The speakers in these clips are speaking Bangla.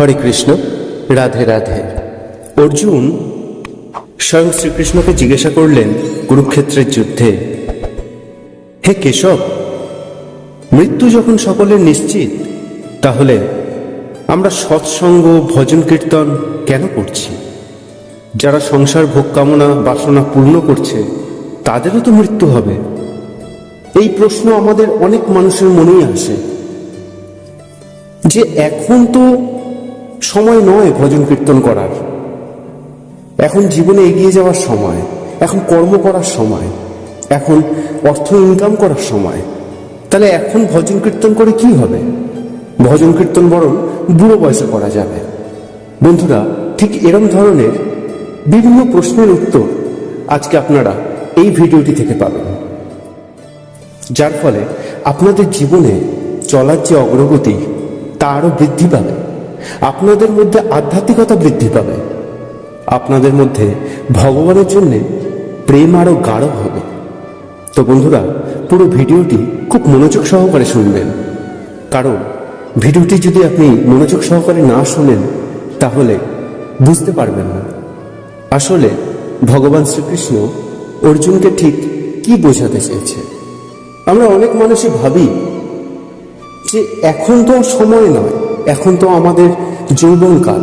হরে কৃষ্ণ, রাধে রাধে। অর্জুন স্বয়ং শ্রীকৃষ্ণকে জিজ্ঞাসা করলেন কুরুক্ষেত্রের যুদ্ধে, হে কেশব, মৃত্যু যখন সকলের নিশ্চিত, তাহলে আমরা সৎসঙ্গ ভজন কীর্তন কেন করছি? যারা সংসার ভোগ কামনা বাসনা পূর্ণ করছে, তাদেরও তো মৃত্যু হবে। এই প্রশ্ন আমাদের অনেক মানুষের মনেই আসে। যে এখন তো সময় নয় ভজন কীর্তন করার। এখন জীবনে এগিয়ে যাওয়ার সময়, এখন কর্ম করার সময়, এখন অর্থ ইনকাম করার সময়। তাহলে এখন ভজন কীর্তন করে কি হবে? ভজন কীর্তন বরং বুড়ো বয়সে করা যাবে। বন্ধুরা, ঠিক এরম ধরনের বিভিন্ন প্রশ্নের উত্তর আজকে আপনারা এই ভিডিওটি থেকে পাবেন। যার ফলে আপনাদের জীবনে চলার যে অগ্রগতি, তা আরও বৃদ্ধি পাবে। আপনাদের মধ্যে আধ্যাত্মিকতা বৃদ্ধি পাবে। আপনাদের মধ্যে ভগবানের জন্য প্রেম আরও গাঢ় হবে। তো বন্ধুরা, পুরো ভিডিওটি খুব মনোযোগ সহকারে শুনবেন। কারণ ভিডিওটি যদি আপনি মনোযোগ সহকারে না শোনেন, তাহলে বুঝতে পারবেন না। আসলে ভগবান শ্রীকৃষ্ণ অর্জুনকে ঠিক কি বোঝাতে চেয়েছে? আমরা অনেক মানুষই ভাবি যে এখন তো সময় নয়। এখন তো আমাদের যৌবনকাল।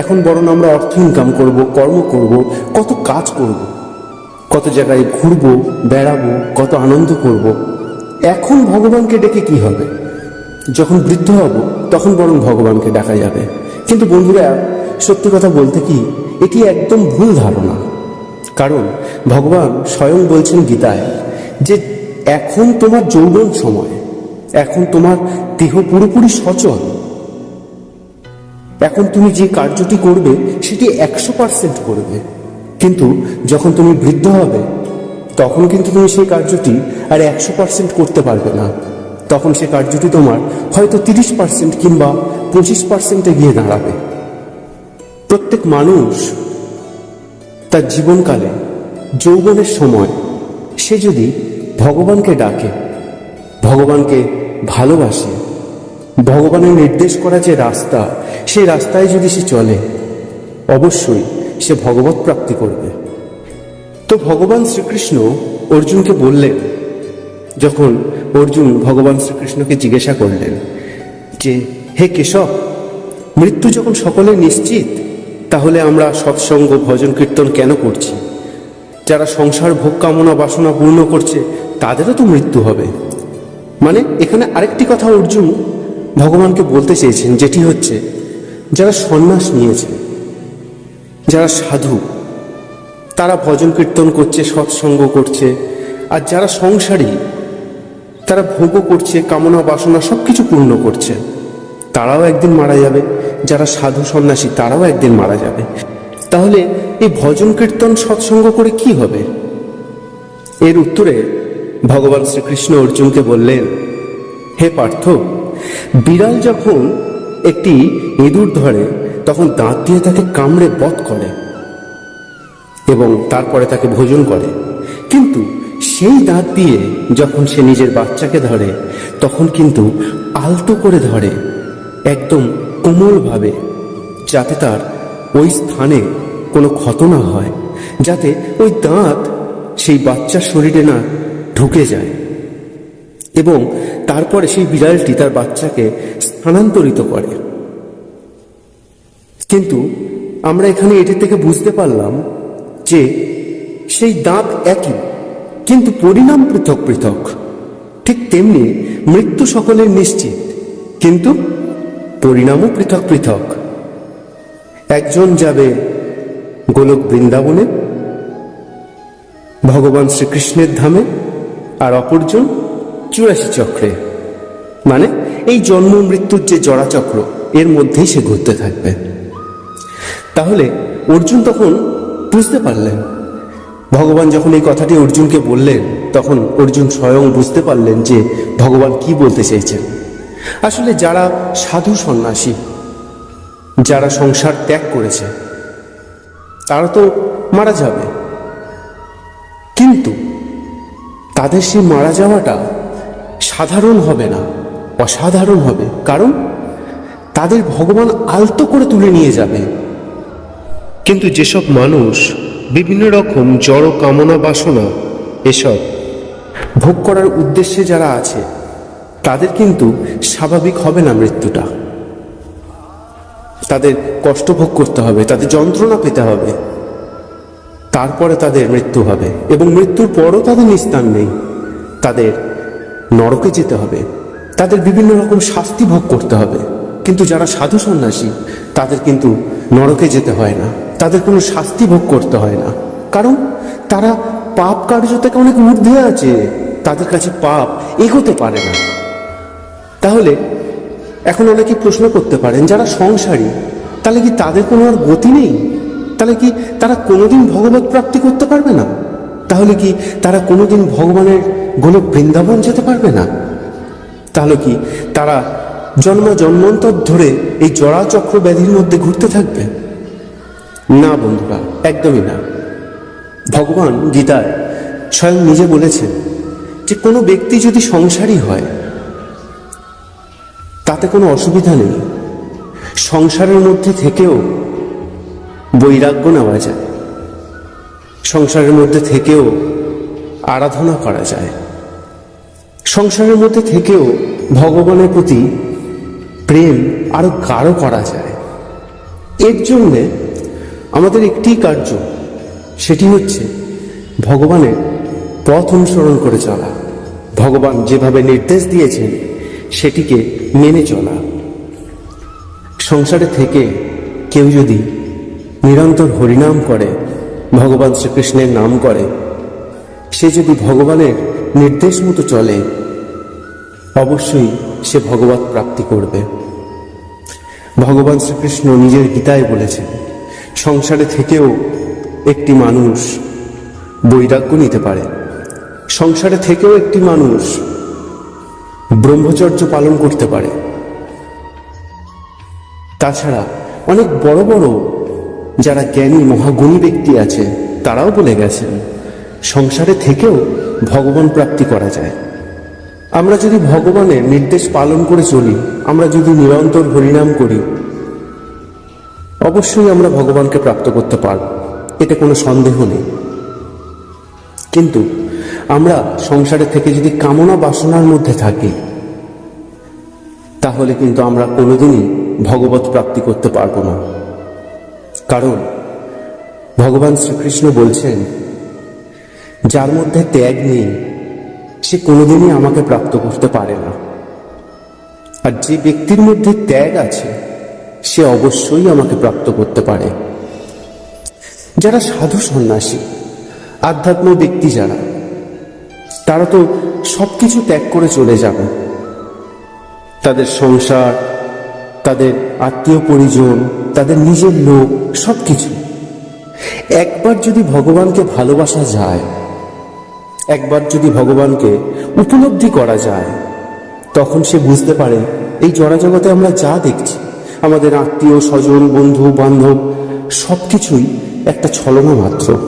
এখন বরং আমরা অর্থ ইনকাম করব, কর্ম করব, কত কাজ করব, কত জায়গায় ঘুরবো, বেড়াবো, কত আনন্দ করব। এখন ভগবানকে ডেকে কি হবে? যখন বৃদ্ধ হব, তখন বরং ভগবানকে ডাকা যাবে। কিন্তু বন্ধুরা, সত্যি কথা বলতে কি, এটি একদম ভুল ধারণা। কারণ ভগবান স্বয়ং বলছেন গীতায় যে এখন তোমার যৌবন সময়, এখন তোমার দেহ পুরোপুরি সচল। এখন তুমি যে কার্যটি করবে, সেটি একশো পার্সেন্ট করবে। কিন্তু যখন তুমি বৃদ্ধ হবে, তখন কিন্তু তুমি সেই কার্যটি আর একশো পার্সেন্ট করতে পারবে না। তখন সে কার্যটি তোমার হয়তো তিরিশ পার্সেন্ট কিংবা পঁচিশ পার্সেন্টে গিয়ে দাঁড়াবে। প্রত্যেক মানুষ তার জীবনকালে, যৌবনের সময়, সে যদি ভগবানকে ডাকে, ভগবানকে ভালোবাসে ভগবানের নির্দেশ করা যে রাস্তা, সেই রাস্তায় যদি সে চলে, অবশ্যই সে ভগবত প্রাপ্তি করবে। তো ভগবান শ্রীকৃষ্ণ অর্জুনকে বললেন, যখন অর্জুন ভগবান শ্রীকৃষ্ণকে জিজ্ঞাসা করলেন যে, হে কেশব, মৃত্যু যখন সকলে নিশ্চিত, তাহলে আমরা সৎসঙ্গ ভজন কীর্তন কেন করছি? যারা সংসার ভোগ কামনা বাসনা পূর্ণ করছে, তাদেরও তো মৃত্যু হবে। মানে এখানে আরেকটি কথা অর্জুন ভগবানকে বলতে চেয়েছেন যেটি হচ্ছে, যারা সন্ন্যাস নিয়েছে, যারা সাধু, তারা ভজন কীর্তন করছে, সৎসঙ্গ করছে, আর যারা সংসারী, তারা ভোগও করছে, কামনা বাসনা সব কিছু পূর্ণ করছে, তারাও একদিন মারা যাবে। যারা সাধু সন্ন্যাসী, তারাও একদিন মারা যাবে। তাহলে এই ভজন কীর্তন, সৎসঙ্গ করে কি হবে? এর উত্তরে ভগবান শ্রীকৃষ্ণ অর্জুনকে বললেন, হে পার্থ বিড়াল যখন একটি ইঁদুর ধরে, তখন দাঁত দিয়ে তাকে কামড়ে বধ করে এবং তারপরে তাকে ভোজন করে। কিন্তু সেই দাঁত দিয়ে যখন সে নিজের বাচ্চাকে ধরে, তখন কিন্তু আলতো করে ধরে, একদম কোমলভাবে, যাতে তার ওই স্থানে কোনো ক্ষত না হয়, যাতে ওই দাঁত সেই বাচ্চার শরীরে না ঢুকে যায়। এবং তারপরে সেই বিড়ালটি তার বাচ্চাকে স্থানান্তরিত করে। কিন্তু আমরা এখানে এটি থেকে বুঝতে পারলাম যে সেই দাঁত একই, কিন্তু পরিণাম পৃথক পৃথক। ঠিক তেমনি মৃত্যু সকলের নিশ্চিত, কিন্তু পরিণামও পৃথক পৃথক। একজন যাবে গোলক বৃন্দাবনে, ভগবান শ্রীকৃষ্ণের ধামে, আর অপরজন চুরাশি চক্রে। মানে এই জন্ম মৃত্যুর যে জড়াচক্র এর মধ্যেই সে ঘুরতে থাকবে। তাহলে অর্জুন তখন বুঝতে পারলেন। ভগবান যখন এই কথাটি অর্জুনকে বললেন, তখন অর্জুন স্বয়ং বুঝতে পারলেন যে ভগবান কি বলতে চেয়েছেন আসলে যারা সাধু সন্ন্যাসী, যারা সংসার ত্যাগ করেছে, তারা তো মারা যাবে। কিন্তু তাদের সেই মারা যাওয়াটা সাধারণ হবে না অসাধারণ হবে। কারণ তাদের ভগবান আলতো করে তুলে নিয়ে যাবে। কিন্তু যেসব মানুষ বিভিন্ন রকম জড় কামনা বাসনা এসব ভোগ করার উদ্দেশ্যে যারা আছে তাদের কিন্তু স্বাভাবিক হবে না মৃত্যুটা। তাদের কষ্ট ভোগ করতে হবে তাদের যন্ত্রণা পেতে হবে। তারপরে তাদের মৃত্যু হবে এবং মৃত্যুর পরও তাদের নিস্তার নেই। তাদের নরকে যেতে হবে। তাদের বিভিন্ন রকম শাস্তি ভোগ করতে হবে। কিন্তু যারা সাধু সন্ন্যাসী, তাদের কিন্তু নরকে যেতে হয় না। তাদের কোনো শাস্তি ভোগ করতে হয় না। কারণ তারা পাপ কার্য থেকে অনেক ঊর্ধ্বে আছে। তাদের কাছে পাপ এগোতে পারে না। তাহলে এখন অনেকে প্রশ্ন করতে পারেন, যারা সংসারী, তাহলে কি তাদের কোনো আর গতি নেই? তাহলে কি তারা কোনোদিন ভগবত প্রাপ্তি করতে পারবে না? তাহলে কি তারা কোনোদিন ভগবানের গোলক বৃন্দাবন যেতে পারবে না? তাহলে কি তারা জন্ম জন্মান্তর ধরে এই জড়াচক্র ব্যাধির মধ্যে ঘুরতে থাকবে? না বন্ধুরা, একদমই না। ভগবান গীতায় স্বয়ং নিজে বলেছেন যে কোনো ব্যক্তি যদি সংসারী হয়, তাতে কোনো অসুবিধা নেই। সংসারের মধ্যে থেকেও বৈরাগ্য নেওয়া যায়। সংসারের মধ্যে থেকেও আরাধনা করা যায়। সংসারের মধ্যে থেকেও ভগবানের প্রতি প্রেম আরও গাঢ় করা যায়। এর জন্যে আমাদের একটি কার্য, সেটি হচ্ছে ভগবানের পথ অনুসরণ করে চলা। ভগবান যেভাবে নির্দেশ দিয়েছেন, সেটিকে মেনে চলা। সংসারে থেকে কেউ যদি নিরন্তর হরিনাম করে ভগবান শ্রীকৃষ্ণের নাম করে। সে যদি ভগবানের নির্দেশ মতো চলে, অবশ্যই সে ভগবত প্রাপ্তি করবে। ভগবান শ্রীকৃষ্ণ নিজের গীতায় বলেছেন, সংসারে থেকেও একটি মানুষ বৈরাগ্য নিতে পারে। সংসারে থেকেও একটি মানুষ ব্রহ্মচর্য পালন করতে পারে। তাছাড়া অনেক বড় বড় যারা জ্ঞানী মহাগুণী ব্যক্তি আছে, তারাও বলে গেছেন, সংসারে থেকেও ভগবান প্রাপ্তি করা যায়। আমরা যদি ভগবানের নির্দেশ পালন করে চলি, আমরা যদি নিরন্তর হরিনাম করি, অবশ্যই আমরা ভগবানকে প্রাপ্ত করতে পারব, এতে কোনো সন্দেহ নেই। কিন্তু আমরা সংসারে থেকে যদি কামনা বাসনার মধ্যে থাকি, তাহলে কিন্তু আমরা কোনোদিনই ভগবত প্রাপ্তি করতে পারব না। কারণ ভগবান শ্রীকৃষ্ণ বলছেন, যার মধ্যে ত্যাগ নেই, সে কোনোদিনই আমাকে প্রাপ্ত করতে পারে না। আর যে ব্যক্তির মধ্যে ত্যাগ আছে, সে অবশ্যই আমাকে প্রাপ্ত করতে পারে। যারা সাধু সন্ন্যাসী, আধ্যাত্ম ব্যক্তি যারা, তারা তো সবকিছু ত্যাগ করে চলে যাবে। তাদের সংসার তাদের আত্মীয় পরিজন, তাদের নিজের লোক, সবকিছু। একবার যদি ভগবানকে ভালোবাসা যায়, একবার যদি ভগবানকে উপলব্ধি করা যায়, তখন সে বুঝতে পারে, এই জড়াজগতে আমরা যা দেখছি, আমাদের আত্মীয়, স্বজন, বন্ধু, বান্ধব সব কিছুই একটা ছলনা মাত্র।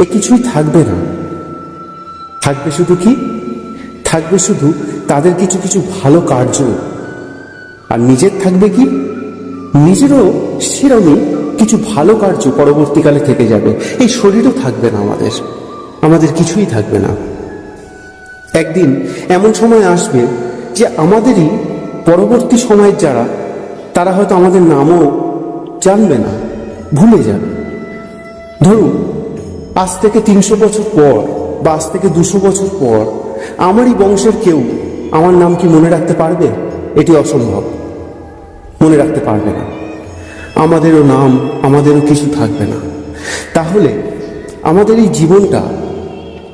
এ কিছুই থাকবে না। থাকবে শুধু কি? থাকবে শুধু তাদের কিছু কিছু ভালো কার্য। আর নিজের থাকবে কি? নিজেরও সেরমই কিছু ভালো কার্য পরবর্তীকালে থেকে যাবে। এই শরীরও থাকবে না আমাদের। আমাদের কিছুই থাকবে না। একদিন এমন সময় আসবে যে আমাদেরই পরবর্তী সময়ের যারা, তারা হয়তো আমাদের নামও জানবে না, ভুলে যাবে। ধরুন, আজ থেকে তিনশো বছর পর বা আজ থেকে দুশো বছর পর আমারই বংশের কেউ আমার নাম কি মনে রাখতে পারবে? এটি অসম্ভব। মনে রাখতে পারবে না। আমাদেরও নাম, আমাদেরও কিছু থাকবে না। তাহলে আমাদের এই জীবনটা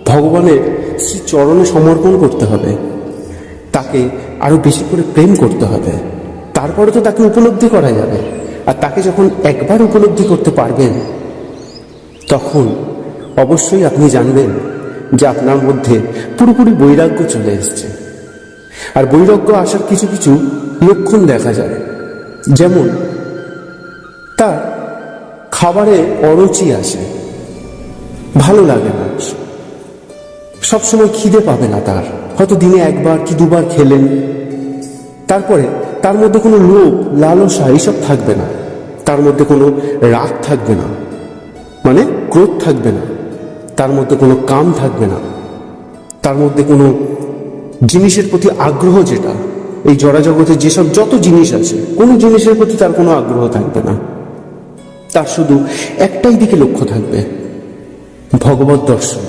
ভগবানের শ্রী চরণে সমর্পণ করতে হবে। তাকে আরও বেশি করে প্রেম করতে হবে। তারপরে তো তাকে উপলব্ধি করা যাবে। আর তাকে যখন একবার উপলব্ধি করতে পারবেন, তখন অবশ্যই আপনি জানবেন যে আপনার মধ্যে পুরোপুরি বৈরাগ্য চলে এসছে। আর বৈরাগ্য আসার কিছু কিছু লক্ষণ দেখা যায়। যেমন, তার খাবারে অরুচি আসে, ভালো লাগে না। সবসময় খিদে পাবে না তার। হয়তো দিনে একবার কি দুবার খেলেন। তারপরে তার মধ্যে কোনো লোভ, লালসা এইসব থাকবে না। তার মধ্যে কোনো রাগ থাকবে না। মানে ক্রোধ থাকবে না। তার মধ্যে কোনো কাম থাকবে না। তার মধ্যে কোনো জিনিসের প্রতি আগ্রহ যেটা, এই জড়াজগতে যেসব যত জিনিস আছে, কোনো জিনিসের প্রতি তার কোনো আগ্রহ থাকবে না। তার শুধু একটাই দিকে লক্ষ্য থাকবে, ভগবত দর্শন,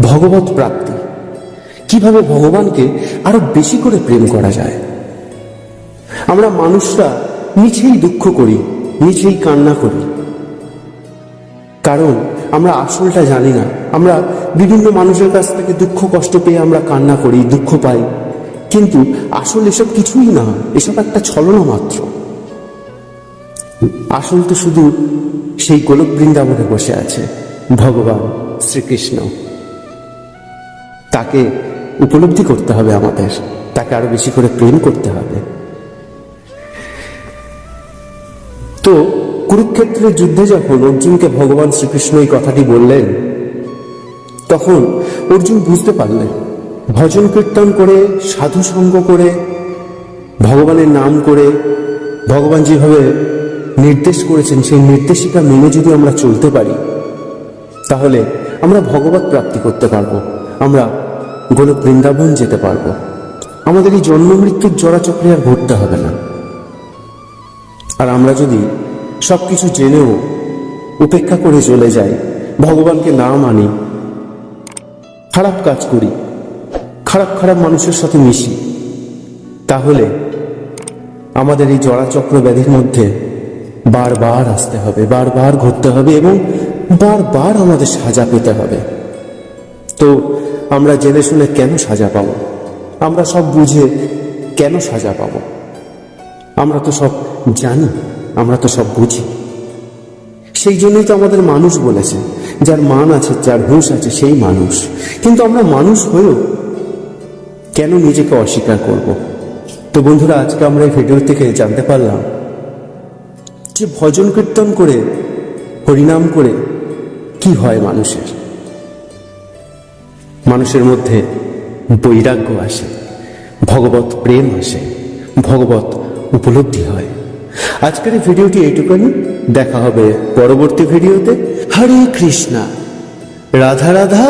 ভগবত প্রাপ্তি। কীভাবে ভগবানকে আরও বেশি করে প্রেম করা যায়? আমরা মানুষরা নিচেই দুঃখ করি নিচেই কান্না করি। কারণ আমরা আসলটা জানি না। আমরা বিভিন্ন মানুষের কাছ থেকে দুঃখ, কষ্ট পেয়ে আমরা কান্না করি, দুঃখ পাই। কিন্তু আসল এসব কিছুই না। এসব একটা ছলনা মাত্র। আসল তো শুধু সেই গোলক বৃন্দাবনে বসে আছে ভগবান শ্রীকৃষ্ণ। তাকে উপলব্ধি করতে হবে আমাদের। তাকে আরও বেশি করে প্রেম করতে হবে। তো কুরুক্ষেত্রের যুদ্ধে যখন অর্জুনকে ভগবান শ্রীকৃষ্ণ এই কথাটি বললেন, তখন অর্জুন বুঝতে পারলেন, ভজন কীর্তন করে, সাধু সঙ্গ করে, ভগবানের নাম করে, ভগবান যেভাবে নির্দেশ করেছেন, সেই নির্দেশিকা মেনে যদি আমরা চলতে পারি, তাহলে আমরা ভগবত প্রাপ্তি করতে পারব, আমরা গোলক বৃন্দাবন যেতে পারব। আমাদের এই জন্ম মৃত্যুর জড়াচক্রে আর ঘুরতে হবে না। আর আমরা যদি সবকিছু জেনেও উপেক্ষা করে চলে যাই ভগবানকে না মানি, খারাপ কাজ করি, খারাপ খারাপ মানুষের সাথে মিশি। তাহলে আমাদের এই জড়াচক্র ব্যাধির মধ্যে বারবার আসতে হবে, বারবার ঘুরতে হবে এবং বারবার আমাদের সাজা পেতে হবে। তো আমরা জেনে শুনে কেন সাজা পাবো? আমরা সব বুঝে কেন সাজা পাবো? আমরা তো সব জানি। আমরা তো সব বুঝি। সেই জন্যই তো আমাদের মানুষ বলেছে, যার মান আছে, যার হুঁশ আছে, সেই মানুষ। কিন্তু আমরা মানুষ হয়েও কেন নিজেকে অস্বীকার করব? তো বন্ধুরা, আজকে আমরা এই ভিডিও থেকে জানতে পারলাম যে ভজন কীর্তন করে, হরিনাম করে কি হয় মানুষের? মানুষের মধ্যে বৈরাগ্য আসে, ভগবত প্রেম আসে, ভগবত উপলব্ধি হয়। আজকের ভিডিওটি এইটুকুনি। দেখা হবে পরবর্তী ভিডিওতে। হরে কৃষ্ণা। রাধা রাধা।